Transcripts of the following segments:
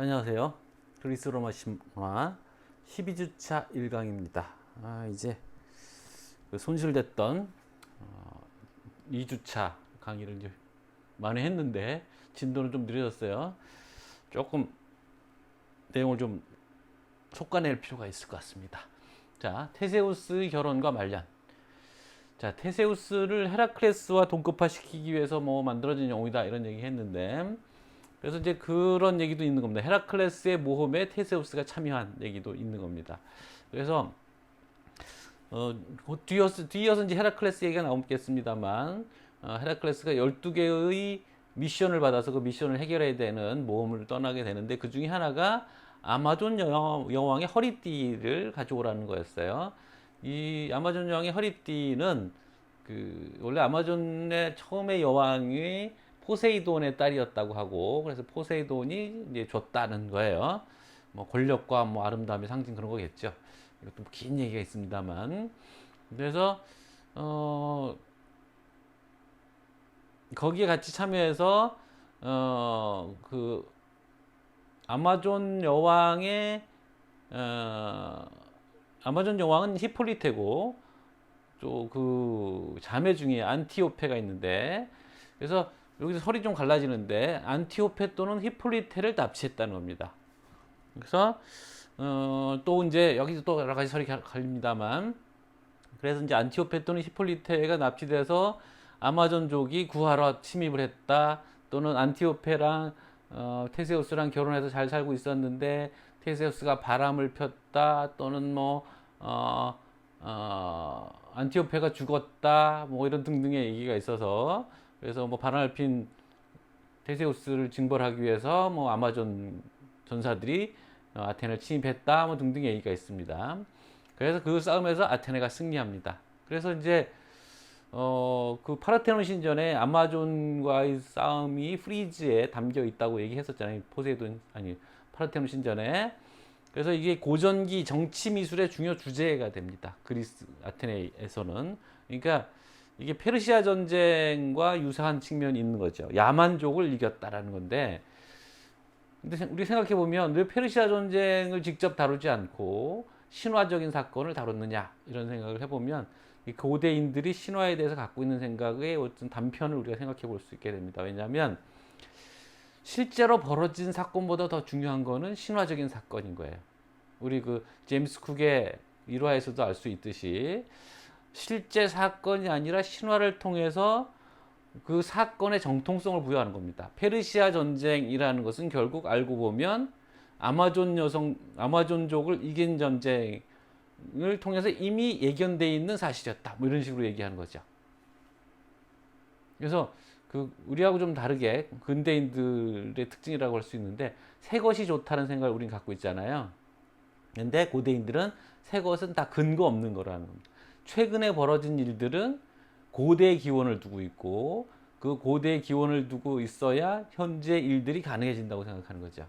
안녕하세요. 그리스 로마 신화 12주차 1강입니다. 아, 이제 그 손실됐던 어, 2주차 강의를 이제 많이 했는데 진도는 좀 느려졌어요. 조금 내용을 좀 솎아낼 필요가 있을 것 같습니다. 자, 테세우스 결혼과 말년. 자, 테세우스를 헤라클레스와 동급화시키기 위해서 뭐 만들어진 영웅이다 이런 얘기 했는데 그래서 이제 그런 얘기도 있는 겁니다. 헤라클레스의 모험에 테세우스가 참여한 얘기도 있는 겁니다. 그래서 어, 곧 뒤이어서, 뒤이어서 이제 헤라클레스 얘기가 나오겠습니다만 어, 헤라클레스가 12개의 미션을 받아서 그 미션을 해결해야 되는 모험을 떠나게 되는데 그 중에 하나가 아마존 여, 여왕의 허리띠를 가져오라는 거였어요. 이 아마존 여왕의 허리띠는 그 원래 아마존의 처음에 여왕이 포세이돈의 딸이었다고 하고 그래서 포세이돈이 이제 줬다는 거예요. 뭐 권력과 뭐 아름다움의 상징 그런 거겠죠. 이것도 긴 얘기가 있습니다만 그래서 어 거기에 같이 참여해서 어 그 아마존 여왕의 어 아마존 여왕은 히폴리테고 또 그 자매 중에 안티오페가 있는데 그래서 여기서 설이 좀 갈라지는데 안티오페 또는 히폴리테를 납치했다는 겁니다. 그래서 어, 또 이제 여기서 또 여러 가지 설이 갈립니다만 그래서 이제 안티오페 또는 히폴리테가 납치돼서 아마존족이 구하러 침입을 했다. 또는 안티오페랑 어, 테세우스랑 결혼해서 잘 살고 있었는데 테세우스가 바람을 폈다. 또는 뭐 어, 어, 안티오페가 죽었다. 뭐 이런 등등의 얘기가 있어서 그래서 뭐 바람을 핀 테세우스를 징벌하기 위해서 뭐 아마존 전사들이 어, 아테네를 침입했다 뭐 등등의 얘기가 있습니다. 그래서 그 싸움에서 아테네가 승리합니다. 그래서 이제 어, 그 파라테논 신전에 아마존과의 싸움이 프리즈에 담겨 있다고 얘기했었잖아요. 포세이돈 아니 파라테논 신전에. 그래서 이게 고전기 정치 미술의 중요 주제가 됩니다. 그리스 아테네에서는. 그러니까 이게 페르시아 전쟁과 유사한 측면이 있는 거죠. 야만족을 이겼다라는 건데 근데 우리 생각해 보면 왜 페르시아 전쟁을 직접 다루지 않고 신화적인 사건을 다뤘느냐 이런 생각을 해보면 이 고대인들이 신화에 대해서 갖고 있는 생각의 어떤 단편을 우리가 생각해 볼 수 있게 됩니다. 왜냐하면 실제로 벌어진 사건보다 더 중요한 거는 신화적인 사건인 거예요. 우리 그 제임스 쿡의 일화에서도 알 수 있듯이 실제 사건이 아니라 신화를 통해서 그 사건의 정통성을 부여하는 겁니다. 페르시아 전쟁이라는 것은 결국 알고 보면 아마존 여성, 아마존족을 이긴 전쟁을 통해서 이미 예견되어 있는 사실이었다. 뭐 이런 식으로 얘기하는 거죠. 그래서 그 우리하고 좀 다르게 근대인들의 특징이라고 할 수 있는데 새 것이 좋다는 생각을 우리는 갖고 있잖아요. 근데 고대인들은 새 것은 다 근거 없는 거라는 겁니다. 최근에 벌어진 일들은 고대 기원을 두고 있고 그 고대 기원을 두고 있어야 현재 일들이 가능해진다고 생각하는 거죠.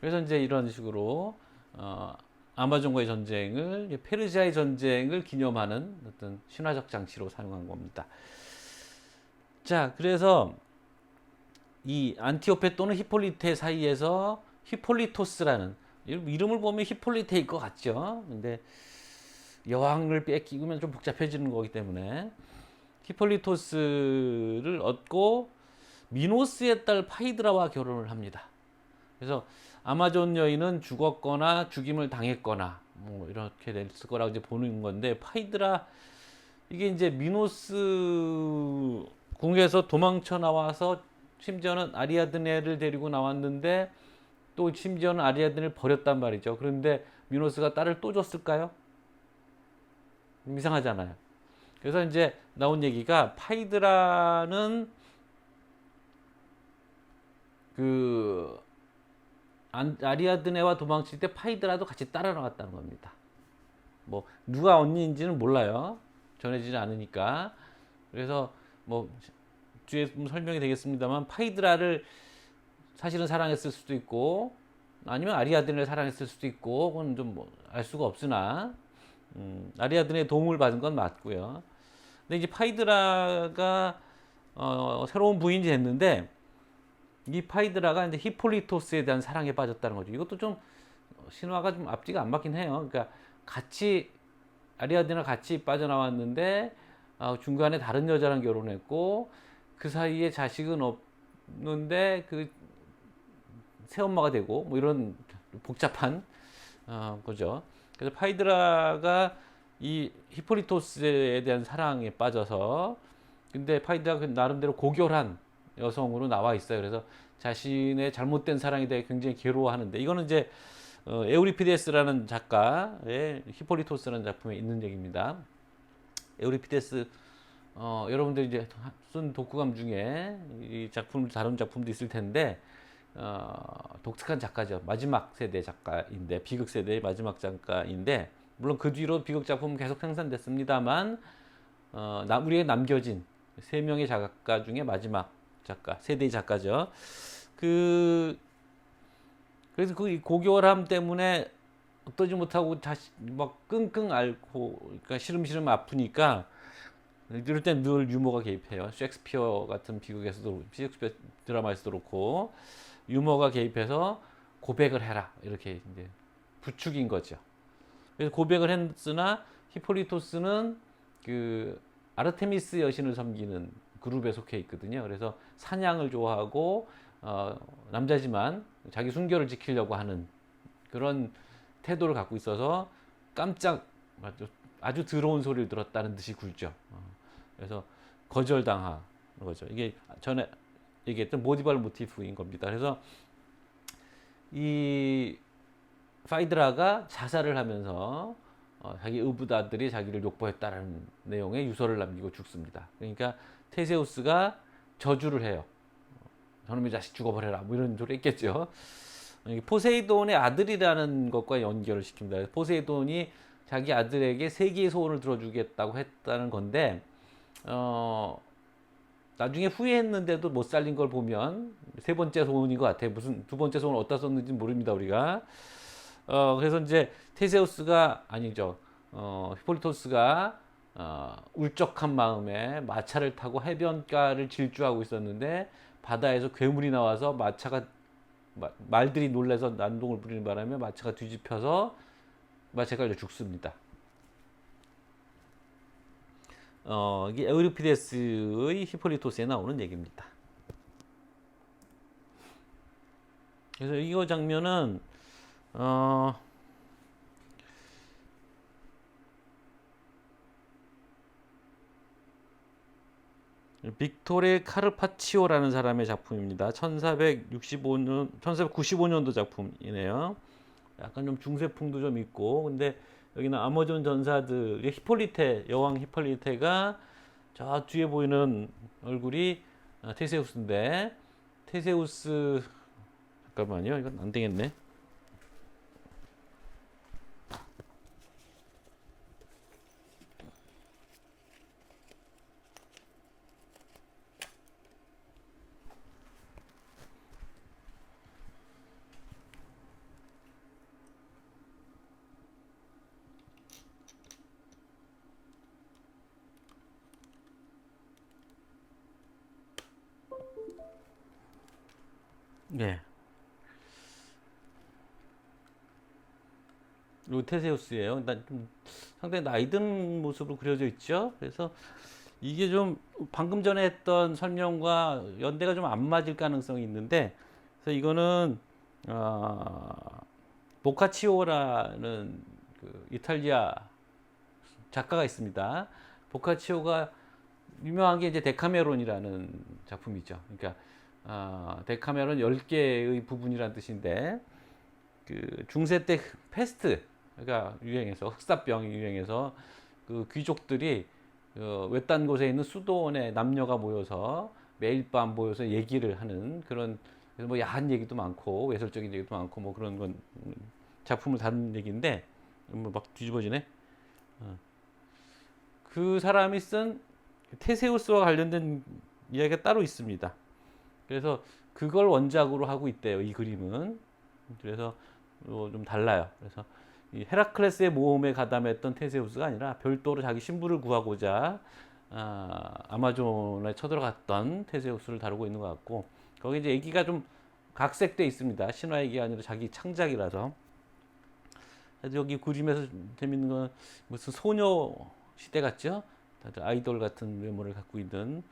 그래서 이제 이런 식으로 어, 아마존과의 전쟁을 페르시아의 전쟁을 기념하는 어떤 신화적 장치로 사용한 겁니다. 자, 그래서 이 안티오페 또는 히폴리테 사이에서 히폴리토스라는 이름을 보면 히폴리테일 것 같죠. 근데 여왕을 뺏기면 좀 복잡해지는 거기 때문에 히폴리토스를 얻고 미노스의 딸 파이드라와 결혼을 합니다. 그래서 아마존 여인은 죽었거나 죽임을 당했거나 뭐 이렇게 됐을 거라고 이제 보는 건데 파이드라 이게 이제 미노스 궁에서 도망쳐 나와서 심지어는 아리아드네를 데리고 나왔는데 또 심지어는 아리아드네를 버렸단 말이죠. 그런데 미노스가 딸을 또 줬을까요? 이상하잖아요. 그래서 이제 나온 얘기가 파이드라는 그 아리아드네와 도망칠 때 파이드라도 같이 따라 나갔다는 겁니다. 뭐 누가 언니인지는 몰라요. 전해지지 않으니까. 그래서 뭐 뒤에 설명이 되겠습니다만 파이드라를 사실은 사랑했을 수도 있고 아니면 아리아드네를 사랑했을 수도 있고 그건 좀뭐알 수가 없으나 음, 아리아드네의 도움을 받은 건 맞고요. 근데 이제 파이드라가 어, 새로운 부인이 됐는데 이 파이드라가 이제 히폴리토스에 대한 사랑에 빠졌다는 거죠. 이것도 좀 신화가 좀 앞뒤가 안 맞긴 해요. 그러니까 같이 아리아드나 같이 빠져나왔는데 어, 중간에 다른 여자랑 결혼했고 그 사이에 자식은 없는데 그 새엄마가 되고 뭐 이런 복잡한 어, 거죠. 그래서 파이드라가 이 히폴리토스에 대한 사랑에 빠져서 근데 파이드라가 그 나름대로 고결한 여성으로 나와 있어요. 그래서 자신의 잘못된 사랑에 대해 굉장히 괴로워하는데 이거는 이제 어, 에우리피데스라는 작가의 히폴리토스라는 작품에 있는 얘기입니다. 에우리피데스 어, 여러분들 이제 쓴 독후감 중에 이 작품 다른 작품도 있을 텐데 어, 독특한 작가죠. 마지막 세대 작가인데 비극 세대의 마지막 작가인데 물론 그 뒤로 비극 작품은 계속 생산됐습니다만 어, 나, 우리에게 남겨진 세 명의 작가 중에 마지막 작가 세대의 작가죠. 그 그래서 그 고결함 때문에 어떠지 못하고 다시 막 끙끙 앓고 그러니까 시름시름 아프니까 이럴 땐 늘 유머가 개입해요. 셰익스피어 같은 비극에서도 셰익스피어 드라마에서도 그렇고 유머가 개입해서 고백을 해라 이렇게 이제 부축인 거죠. 그래서 고백을 했으나 히폴리토스는 그 아르테미스 여신을 섬기는 그룹에 속해 있거든요. 그래서 사냥을 좋아하고 어, 남자지만 자기 순결을 지키려고 하는 그런 태도를 갖고 있어서 깜짝 아주, 더러운 소리를 들었다는 듯이 굴죠. 어, 그래서 거절당한 거죠. 이게 전에 얘기했던 모디발 모티프인 겁니다. 그래서 이 파이드라가 자살을 하면서 어, 자기 의붓아들이 자기를 욕보했다는 내용의 유서를 남기고 죽습니다. 그러니까 테세우스가 저주를 해요. 저놈의 자식 죽어버려라. 뭐 이런 소리 있겠죠. 포세이돈의 아들이라는 것과 연결을 시킵니다. 포세이돈이 자기 아들에게 세계의 소원을 들어주겠다고 했다는 건데, 어, 나중에 후회했는데도 못 살린 걸 보면 세 번째 소원인 것 같아요. 무슨 두 번째 소원을 어디다 썼는지 모릅니다, 우리가. 어, 그래서 이제 테세우스가, 아니죠. 어, 히폴리토스가 어, 울적한 마음에 마차를 타고 해변가를 질주하고 있었는데 바다에서 괴물이 나와서 마차가 말들이 놀래서 난동을 부리는 바람에 마차가 뒤집혀서 마차가 죽습니다. 어, 이게 에우리피데스의 히폴리토스에 나오는 얘기입니다. 그래서 이거 장면은 어, 빅토레 카르파치오라는 사람의 작품입니다. 1465년, 1495년도 작품이네요. 약간 좀 중세풍도 좀 있고, 근데 여기는 아마존 전사들, 히폴리테, 여왕 히폴리테가 저 뒤에 보이는 얼굴이 아, 테세우스인데, 테세우스, 잠깐만요. 이건 안 되겠네. 네. 요 테세우스예요. 일단 좀 상당히 나이 든 모습으로 그려져 있죠. 그래서 이게 좀 방금 전에 했던 설명과 연대가 좀 안 맞을 가능성이 있는데, 그래서 이거는 어, 보카치오라는 그 이탈리아 작가가 있습니다. 보카치오가 유명한 게 이제 데카메론이라는 작품이죠. 그러니까 어, 데카메론 10개의 부분이라는 뜻인데 그 중세 때 패스트 가 유행해서 흑사병이 유행해서 그 귀족들이 그 외딴 곳에 있는 수도원에 남녀가 모여서 매일 밤 모여서 얘기를 하는 그런 그래서 뭐 야한 얘기도 많고 외설적인 얘기도 많고 뭐 그런 건 작품을 다룬 얘기인데 뭐 막 뒤집어지네. 어. 그 사람이 쓴 테세우스와 관련된 이야기가 따로 있습니다. 그래서 그걸 원작으로 하고 있대요. 이 그림은. 그래서 어, 좀 달라요. 그래서 이 헤라클레스의 모험에 가담했던 테세우스가 아니라 별도로 자기 신부를 구하고자 아, 아마존에 쳐들어갔던 테세우스를 다루고 있는 것 같고 거기 이제 얘기가 좀 각색돼 있습니다. 신화 얘기가 아니라 자기 창작이라서. 여기 그림에서 재밌는 건 무슨 소녀 시대 같죠? 다들 아이돌 같은 외모를 갖고 있는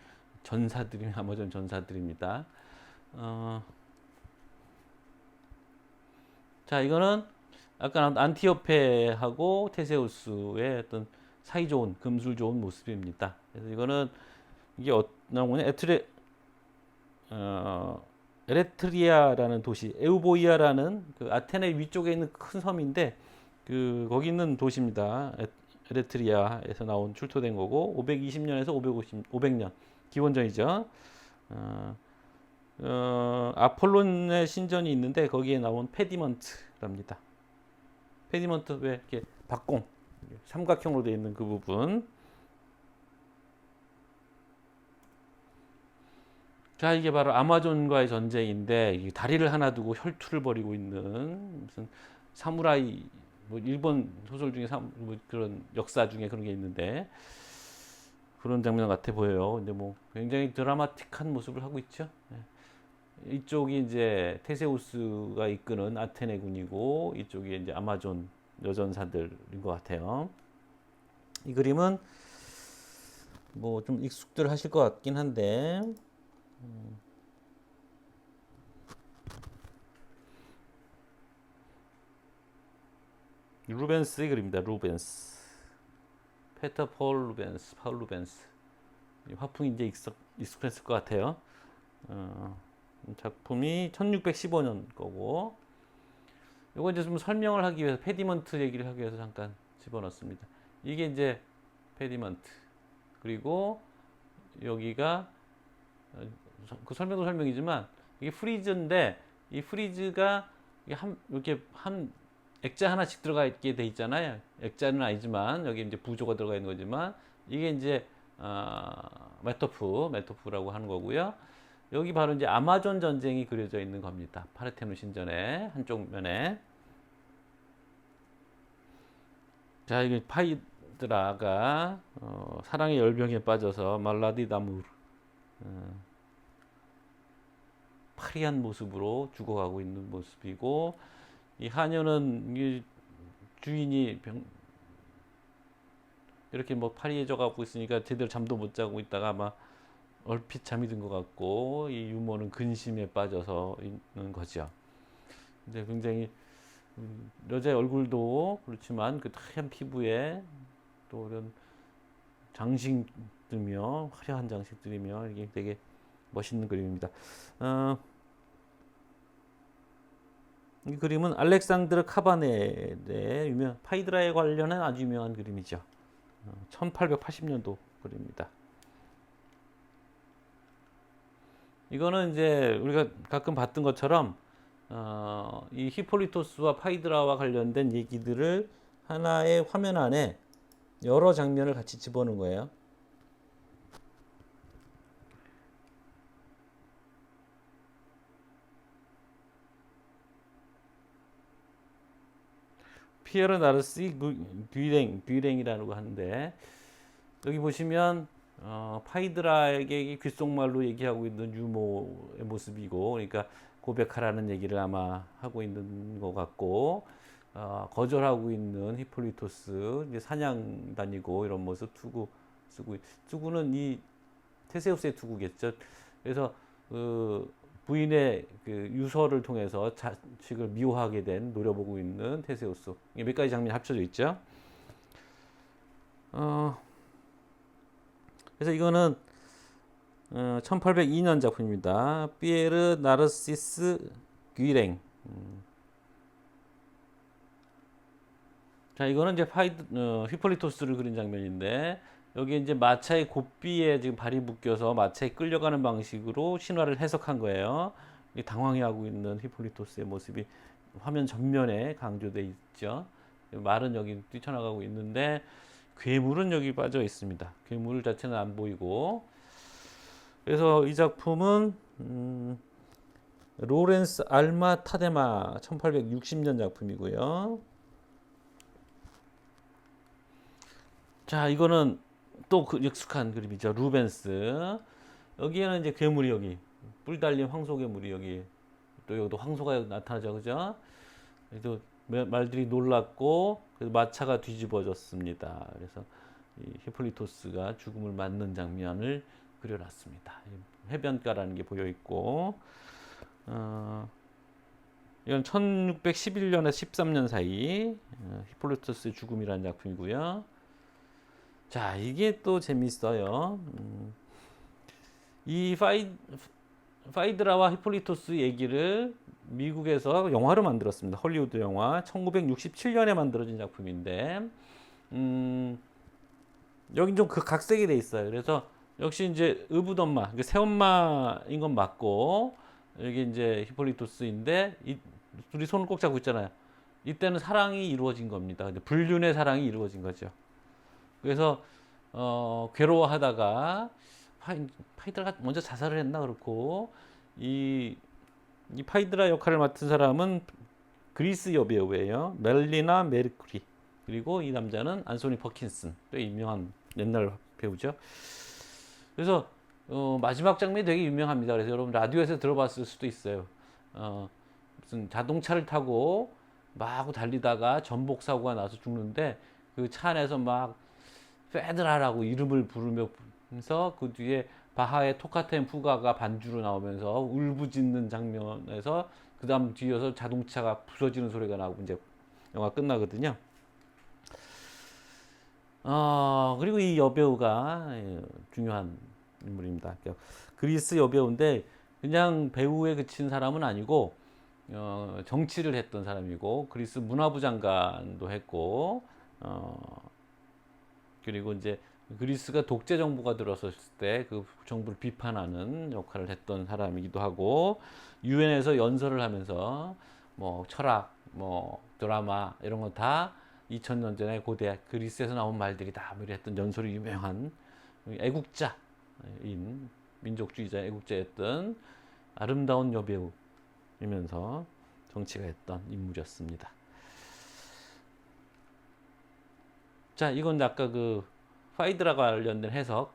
전사들이 아마존 전사들입니다. 어, 자 이거는 아까 안티오페하고 테세우스의 어떤 사이 좋은 금술 좋은 모습입니다. 그래서 이거는 이게 어떤 거냐 에트레 어, 에레트리아라는 도시 에우보이아라는 그 아테네 위쪽에 있는 큰 섬인데 그 거기 있는 도시입니다. 에- 에레트리아에서 나온 출토된 거고 520년에서 550 500년 기원전이죠. 어, 어, 아폴론의 신전이 있는데 거기에 나온 페디먼트랍니다. 페디먼트 왜 이렇게 박공 삼각형으로 되어 있는 그 부분. 자 이게 바로 아마존과의 전쟁인데 이 다리를 하나 두고 혈투를 벌이고 있는 무슨 사무라이 뭐 일본 소설 중에 사, 뭐 그런 역사 중에 그런 게 있는데 그런 장면 같아 보여요. 근데 뭐 굉장히 드라마틱한 모습을 하고 있죠. 예. 이쪽이 이제 테세우스가 이끄는 아테네군이고 이쪽이 이제 아마존 여전사들인 것 같아요. 이 그림은 뭐 좀 익숙들 하실 것 같긴 한데 음. 루벤스의 그림입니다. 루벤스. 페터 폴 루벤스, 파울 루벤스. 이 화풍이 이제 익숙, 익숙했을 것 같아요. 어, 작품이 1615년 거고. 이거 이제 좀 설명을 하기 위해서 페디먼트 얘기를 하기 위해서 잠깐 집어넣습니다. 이게 이제 페디먼트. 그리고 여기가 어, 그 설명도 설명이지만 이게 프리즈인데 이 프리즈가 한 이렇게 한 액자 하나씩 들어가 있게 돼 있잖아요. 액자는 아니지만 여기 이제 부조가 들어가 있는 거지만 이게 이제 어, 메토프, 메토프라고 하는 거고요. 여기 바로 이제 아마존 전쟁이 그려져 있는 겁니다. 파르테논 신전의 한쪽 면에. 자, 이게 파이드라가 어, 사랑의 열병에 빠져서 말라디 다무르 어, 파리한 모습으로 죽어가고 있는 모습이고 이 하녀는 이 주인이 병 이렇게 뭐 파리해져 가고 있으니까 제대로 잠도 못 자고 있다가 막 얼핏 잠이 든 것 같고 이 유모는 근심에 빠져서 있는 거죠. 근데 굉장히 음, 여자의 얼굴도 그렇지만 그 하얀 피부에 또 이런 장식들이며 화려한 장식들이며 이게 되게 멋있는 그림입니다. 어, 이 그림은 알렉산드르 카바넬의 유명 파이드라에 관련한 아주 유명한 그림이죠. 어, 1880년도 그림입니다. 이거는 이제 우리가 가끔 봤던 것처럼 어, 이 히폴리토스와 파이드라와 관련된 얘기들을 하나의 화면 안에 여러 장면을 같이 집어넣은 거예요. 피에르 나르시 귀랭 귀랭이라고 하는데 여기 보시면 어, 파이드라에게 귓속말로 얘기하고 있는 유모의 모습이고 그러니까 고백하라는 얘기를 아마 하고 있는 것 같고 어, 거절하고 있는 히폴리토스 이제 사냥 다니고 이런 모습 투구 쓰고 투구는 이 테세우스의 투구겠죠. 그래서 그 부인의 그 유서를 통해서 자식을 미워하게 된 노려보고 있는 테세우스 몇 가지 장면이 합쳐져 있죠. 어, 그래서 이거는 어, 1802년 작품입니다. 피에르 나르시스 귀랭. 음. 자, 이거는 이제 파이드 어, 히폴리토스를 그린 장면인데 여기 이제 마차의 고삐에 지금 발이 묶여서 마차에 끌려가는 방식으로 신화를 해석한 거예요. 이 당황해하고 있는 히폴리토스의 모습이 화면 전면에 강조돼 있죠. 말은 여기 뛰쳐나가고 있는데 괴물은 여기 빠져 있습니다. 괴물 자체는 안 보이고 그래서 이 작품은 음, 로렌스 알마 타데마 1860년 작품이고요. 자, 이거는 또 그 익숙한 그림이죠. 루벤스. 여기에는 이제 괴물이 여기 뿔 달린 황소 괴물이 여기 또 여기도 황소가 나타나죠, 그죠? 마- 말들이 놀랐고 그래서 마차가 뒤집어졌습니다. 그래서 이 히폴리토스가 죽음을 맞는 장면을 그려놨습니다. 이 해변가라는 게 보여 있고, 어, 이건 1611년에서 13년 사이 어, 히폴리토스의 죽음이라는 작품이고요. 자, 이게 또 재밌어요. 음, 이 파이, 파이드라와 히폴리토스 얘기를 미국에서 영화로 만들었습니다. 헐리우드 영화 1967년에 만들어진 작품인데 음, 여긴 좀 그 각색이 돼 있어요. 그래서 역시 이제 의붓엄마, 그 새엄마인 건 맞고 여기 이제 히폴리토스인데 이 둘이 손을 꼭 잡고 있잖아요. 이때는 사랑이 이루어진 겁니다. 불륜의 사랑이 이루어진 거죠. 그래서 어, 괴로워하다가 파이, 파이드라가 먼저 자살을 했나 그렇고 이, 이 파이드라 역할을 맡은 사람은 그리스 여배우예요. 멜리나 메르크리. 그리고 이 남자는 안소니 퍼킨슨. 또 유명한 옛날 배우죠. 그래서 어, 마지막 장면이 되게 유명합니다. 그래서 여러분 라디오에서 들어봤을 수도 있어요. 어, 무슨 자동차를 타고 막 달리다가 전복 사고가 나서 죽는데 그 차 안에서 막 페드라라고 이름을 부르 면서 그 뒤에 바하의 토카템 푸가가 반주로 나오면서 울부짖는 장면에서 그 다음 뒤에서 자동차가 부서지는 소리가 나고 이제 영화 끝나거든요. 어, 그리고 이 여배우가 예, 중요한 인물입니다. 그러니까 그리스 여배우인데 그냥 배우에 그친 사람은 아니고 어, 정치를 했던 사람이고 그리스 문화부 장관도 했고 어, 그리고 이제 그리스가 독재 정부가 들어섰을 때 그 정부를 비판하는 역할을 했던 사람이기도 하고 유엔에서 연설을 하면서 뭐 철학, 뭐 드라마 이런 거 다 2000년 전에 고대 그리스에서 나온 말들이 다 했던 연설이 유명한 애국자인 민족주의자 애국자였던 아름다운 여배우이면서 정치가 했던 인물이었습니다. 자, 이건 아까 그 파이드라 관련된 해석.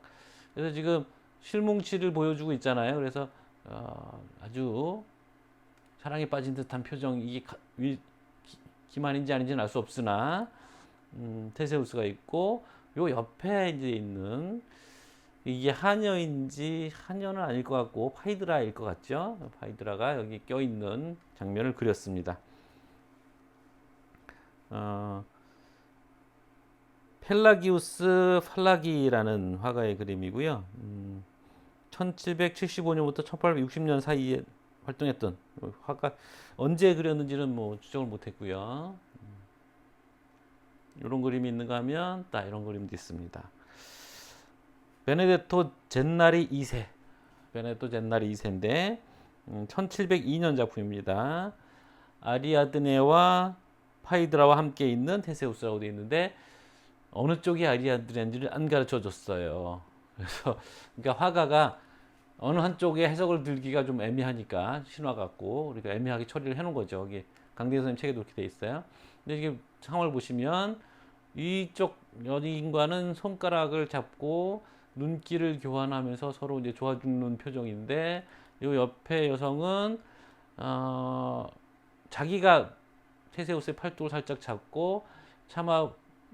그래서 지금 실뭉치를 보여주고 있잖아요. 그래서 어, 아주 사랑에 빠진 듯한 표정 이게 가, 위, 기, 기만인지 아닌지는 알 수 없으나 음, 테세우스가 있고 요 옆에 이제 있는 이게 하녀인지 하녀는 아닐 것 같고 파이드라일 것 같죠? 파이드라가 여기 껴 있는 장면을 그렸습니다. 어, 펠라기우스 팔라기라는 화가의 그림이고요. 음, 1775년부터 1860년 사이에 활동했던 화가 언제 그렸는지는 뭐 추정을 못했고요. 이런 그림이 있는가 하면 딱 이런 그림도 있습니다. 베네데토 젠나리 2세, 베네데토 젠나리 2세인데 음, 1702년 작품입니다. 아리아드네와 파이드라와 함께 있는 테세우스라고 되어 있는데 어느 쪽이 아리아드네인지를 안 가르쳐 줬어요. 그래서 그러니까 화가가 어느 한쪽에 해석을 들기가 좀 애매하니까 신화 같고 그러니까 애매하게 처리를 해놓은 거죠. 여기 강대 선생님 책에도 그렇게 돼 있어요. 근데 이게 상황을 보시면 이쪽 연인과는 손가락을 잡고 눈길을 교환하면서 서로 이제 좋아 죽는 표정인데 이 옆에 여성은 어, 자기가 테세우스의 팔뚝을 살짝 잡고 차마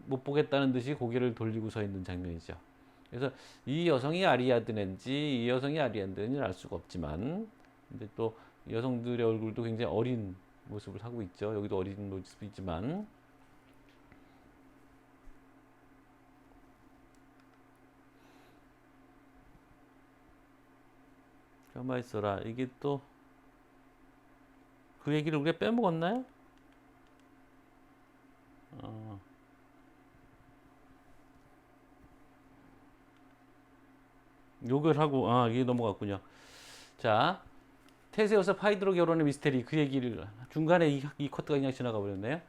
못 보겠다는 듯이 고개를 돌리고 서 있는 장면이죠. 그래서 이 여성이 아리아드인지 이 여성이 아리아드인지는 알 수가 없지만 근데 또 여성들의 얼굴도 굉장히 어린 모습을 하고 있죠. 여기도 어린 모습이지만 가만 있어라. 이게 또 그 얘기를 우리가 빼먹었나요? 어. 욕을 하고 아 이게 넘어갔군요. 자 테세우스 파이드로 결혼의 미스테리 그 얘기를 중간에 이, 이 커트가 그냥 지나가 버렸네요.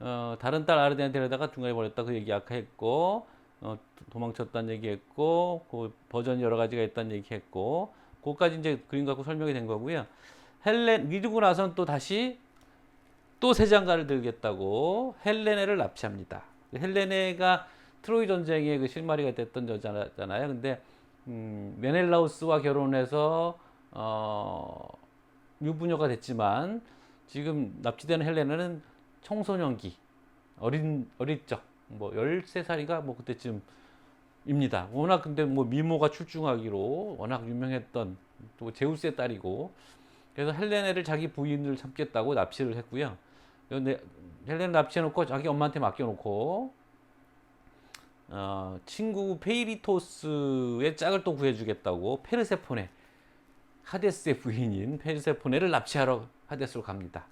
어, 다른 딸 아르데나 데려다가 중간에 버렸다 그 얘기 아까 했고 어, 도망쳤다는 얘기했고 그 버전 여러 가지가 있다는 얘기했고 그까지 이제 그림 갖고 설명이 된 거고요. 헬렌 이러고 나선 또 다시 또 세 장가를 들겠다고 헬레네를 납치합니다. 헬레네가 트로이 전쟁의 그 실마리가 됐던 여자잖아요. 근데 음, 메넬라우스와 결혼해서 어, 유부녀가 됐지만 지금 납치된 헬레나는 청소년기 어린 어릴 적뭐 13살이가 뭐 그때쯤입니다. 워낙 근데 뭐 미모가 출중하기로 워낙 유명했던 또 제우스의 딸이고 그래서 헬레네를 자기 부인을 삼겠다고 납치를 했고요. 헬레네 납치해놓고 자기 엄마한테 맡겨놓고 어, 친구 페이리토스의 짝을 또 구해주겠다고 페르세포네 하데스의 부인인 페르세포네를 납치하러 하데스로 갑니다.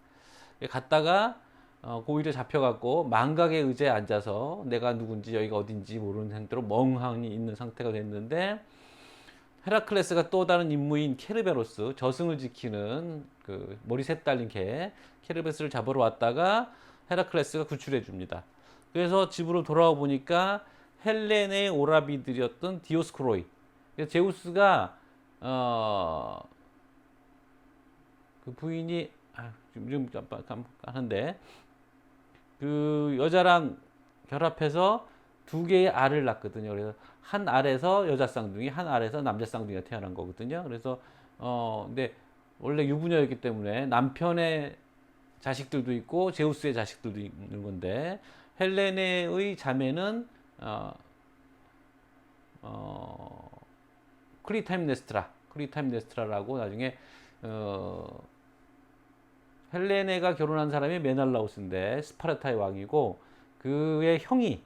갔다가 어, 고의로 잡혀갖고 망각의 의자에 앉아서 내가 누군지 여기가 어딘지 모르는 상태로 멍하니 있는 상태가 됐는데 헤라클레스가 또 다른 임무인 케르베로스 저승을 지키는 그 머리 셋 달린 개 케르베스를 잡으러 왔다가 헤라클레스가 구출해 줍니다. 그래서 집으로 돌아와 보니까 헬렌의 오라비들이었던 디오스코로이 그래서 제우스가 어, 그 부인이 아, 좀 깜깜하는데 그 여자랑 결합해서 두 개의 알을 낳거든요. 그래서 한 알에서 여자 쌍둥이, 한 알에서 남자 쌍둥이가 태어난 거거든요. 그래서 어 근데 원래 유부녀였기 때문에 남편의 자식들도 있고 제우스의 자식들도 있는 건데 헬레네의 자매는 어, 어 크리타임 네스트라, 크리타임 네스트라라고 나중에 어 헬레네가 결혼한 사람이 메날라우스인데 스파르타의 왕이고 그의 형이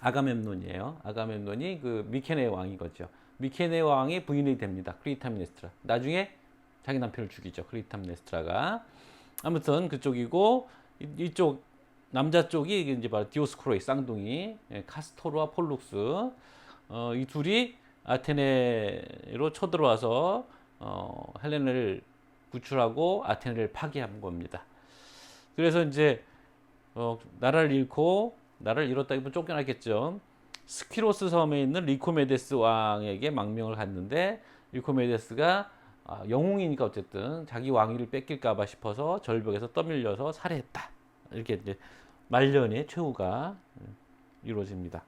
아가멤논이에요. 아가멤논이 그 미케네 왕인 거죠. 미케네 왕이 부인이 됩니다. 크리탐네스트라. 나중에 자기 남편을 죽이죠. 크리탐네스트라가. 아무튼 그쪽이고 이, 쪽 남자 쪽이 이제 바로 디오스코로의 쌍둥이 예, 카스토르와 폴룩스. 어, 이 둘이 아테네로 쳐들어와서 어, 헬레네를 구출하고 아테네를 파괴한 겁니다. 그래서 이제 어, 나라를 잃고 나라를 잃었다기보다 쫓겨났겠죠. 스키로스 섬에 있는 리코메데스 왕에게 망명을 갔는데 리코메데스가 아, 영웅이니까 어쨌든 자기 왕위를 뺏길까봐 싶어서 절벽에서 떠밀려서 살해했다. 이렇게 이제 말년의 최후가 이루어집니다.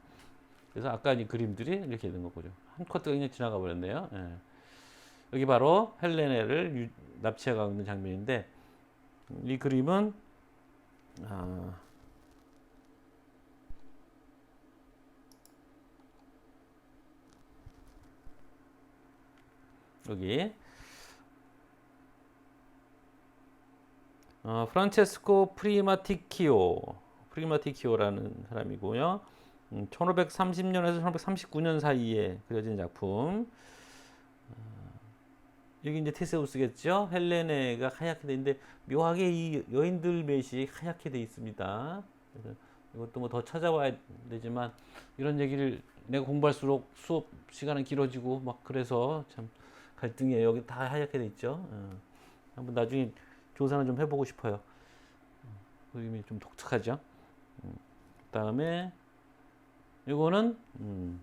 그래서 아까 이 그림들이 이렇게 된 거죠. 한 커트가 그냥 지나가 버렸네요. 예. 여기 바로 헬레네를 납치해가고 있는 장면인데 이 그림은 아, 여기 어, 프란체스코 프리마티키오 프리마티키오라는 사람이고요. 음, 1530년에서 1539년 사이에 그려진 작품. 여기 이제 테세우스겠죠. 헬레네가 하얗게 돼 있는데 묘하게 이 여인들 몇이 하얗게 돼 있습니다. 이것도 뭐 더 찾아봐야 되지만 이런 얘기를 내가 공부할수록 수업 시간은 길어지고 막 그래서 참 갈등이에요. 여기 다 하얗게 돼 있죠. 어. 한번 나중에 조사는 좀 해보고 싶어요. 그림이 좀 독특하죠. 음. 그다음에 이거는 음.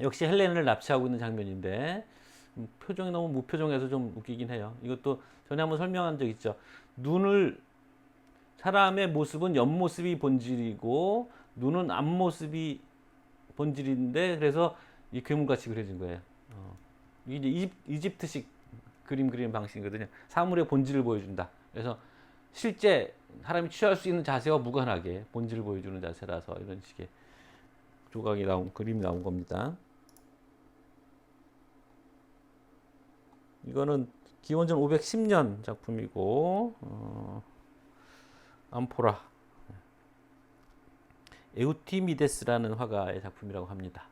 역시 헬렌을 납치하고 있는 장면인데 음, 표정이 너무 무표정해서 좀 웃기긴 해요. 이것도 전에 한번 설명한 적 있죠. 눈을 사람의 모습은 옆모습이 본질이고 눈은 앞모습이 본질인데 그래서 이 괴물같이 그려진 거예요. 어. 이집, 이집트식 그림 그리는 방식이거든요. 사물의 본질을 보여준다. 그래서 실제 사람이 취할 수 있는 자세와 무관하게 본질을 보여주는 자세라서 이런 식의 조각이 나온 그림이 나온 겁니다. 이거는 기원전 510년 작품이고 어, 암포라 에우티미데스라는 화가의 작품이라고 합니다.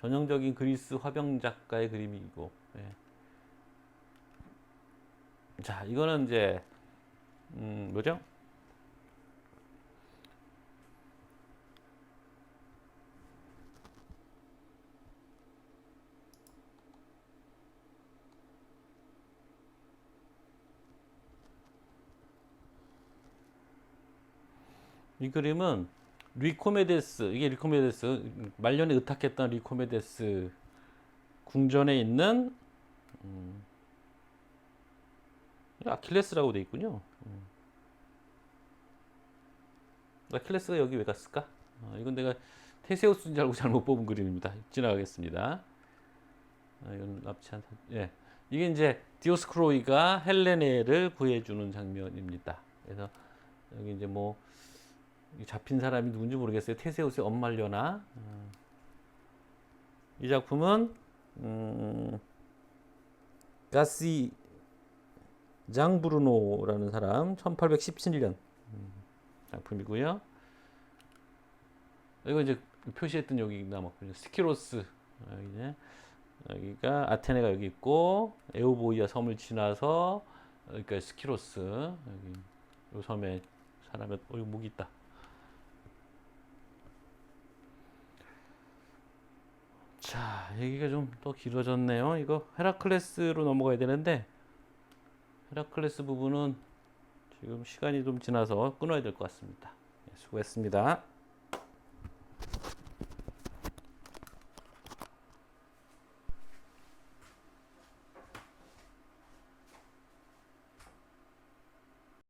전형적인 그리스 화병 작가의 그림이고 예. 자 이거는 이제 음, 뭐죠? 이 그림은 리코메데스 이게 리코메데스 말년에 의탁했던 리코메데스 궁전에 있는 음, 아킬레스라고 돼 있군요. 음. 아킬레스가 여기 왜 갔을까? 어, 이건 내가 테세우스인 줄 알고 잘못 뽑은 그림입니다. 지나가겠습니다. 아, 이건 납치한 사- 예. 이게 이제 디오스크로이가 헬레네를 구해주는 장면입니다. 그래서 여기 이제 뭐이 잡힌 사람이 누군지 모르겠어요. 테세우스의 엄말려나. 음. 이 작품은 음, 가시 장 브루노라는 사람 1817년 음, 작품이고요. 이거 이제 표시했던 여기 남았군요. 스키로스 여기 이제 여기가 아테네가 여기 있고 에오보이아 섬을 지나서 여기가 스키로스 여기 요 섬에 사람의 어 여기 목이 있다. 자, 얘기가 좀더 길어졌네요. 이거 헤라클레스로 넘어가야 되는데 헤라클레스 부분은 지금 시간이 좀 지나서 끊어야 될 것 같습니다. 네, 수고했습니다.